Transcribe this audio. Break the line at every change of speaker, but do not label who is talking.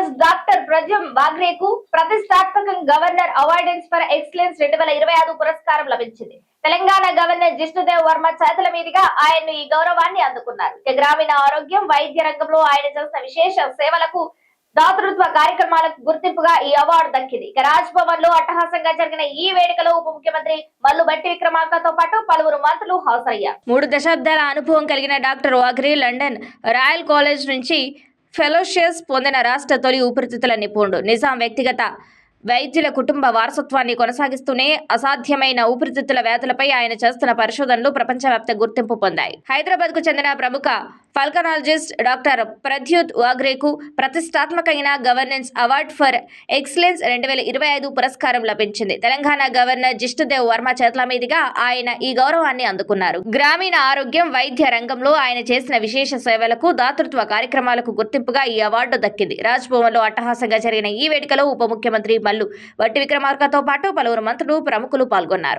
IAS doctor ప్రజం బాగ్రేకు ప్రతిష్టాత్మక governor అవార్డెన్స్ for excellence రెండు వేల ఇరవై ఐదు పురస్కారం లభించింది. తెలంగాణ గవర్నర్ జిష్ణుదేవ్ వర్మ చేతుల మీదుగా ఆయన్ను ఈ గౌరవాన్ని అందుకున్నారు. గ్రామీణ ఆరోగ్యం వైద్య రంగంలో ఆయన చేసిన విశేష సేవలకు దాతృత్వ కార్యక్రమాలకు గుర్తింపుగా ఈ అవార్డు దక్కింది. ఇక రాజ్ భవన్లో అట్టహాసంగా జరిగిన ఈ వేడుకలో ఉప ముఖ్యమంత్రి మల్లు బట్టి విక్రమార్కతో పాటు పలువురు మంత్రులు హాజరయ్యారు. మూడు దశాబ్దాల అనుభవం కలిగిన డాక్టర్ వాగ్రీ లండన్ రాయల్ కాలేజ్ నుంచి ఫెలోషియస్ పొందిన రాష్ట్ర తొలి ఊపిరితిత్తుల నిపుణుడు. నిజాం వ్యక్తిగత వైద్యుల కుటుంబ వారసత్వాన్ని కొనసాగిస్తూనే అసాధ్యమైన ఊపిరితిత్తుల వ్యాధులపై ఆయన చేస్తున్న పరిశోధనలు ప్రపంచవ్యాప్త గుర్తింపు పొందాయి. హైదరాబాద్కు చెందిన ప్రముఖ ఫల్కనాలజిస్ట్ డాక్టర్ ప్రద్యుత్ వాగ్రేకు ప్రతిష్టాత్మకమైన గవర్నెన్స్ అవార్డ్ ఫర్ ఎక్సలెన్స్ రెండు వేల ఇరవై ఐదు పురస్కారం లభించింది. తెలంగాణ గవర్నర్ జిష్ణుదేవ్ వర్మ చేతుల మీదుగా ఆయన ఈ గౌరవాన్ని అందుకున్నారు. గ్రామీణ ఆరోగ్యం వైద్య రంగంలో ఆయన చేసిన విశేష సేవలకు దాతృత్వ కార్యక్రమాలకు గుర్తింపుగా ఈ అవార్డు దక్కింది. రాజ్ అట్టహాసంగా జరిగిన ఈ వేడుకలో ఉప ముఖ్యమంత్రి మల్లు వట్టి విక్రమార్కతో పాటు పలువురు మంత్రులు ప్రముఖులు పాల్గొన్నారు.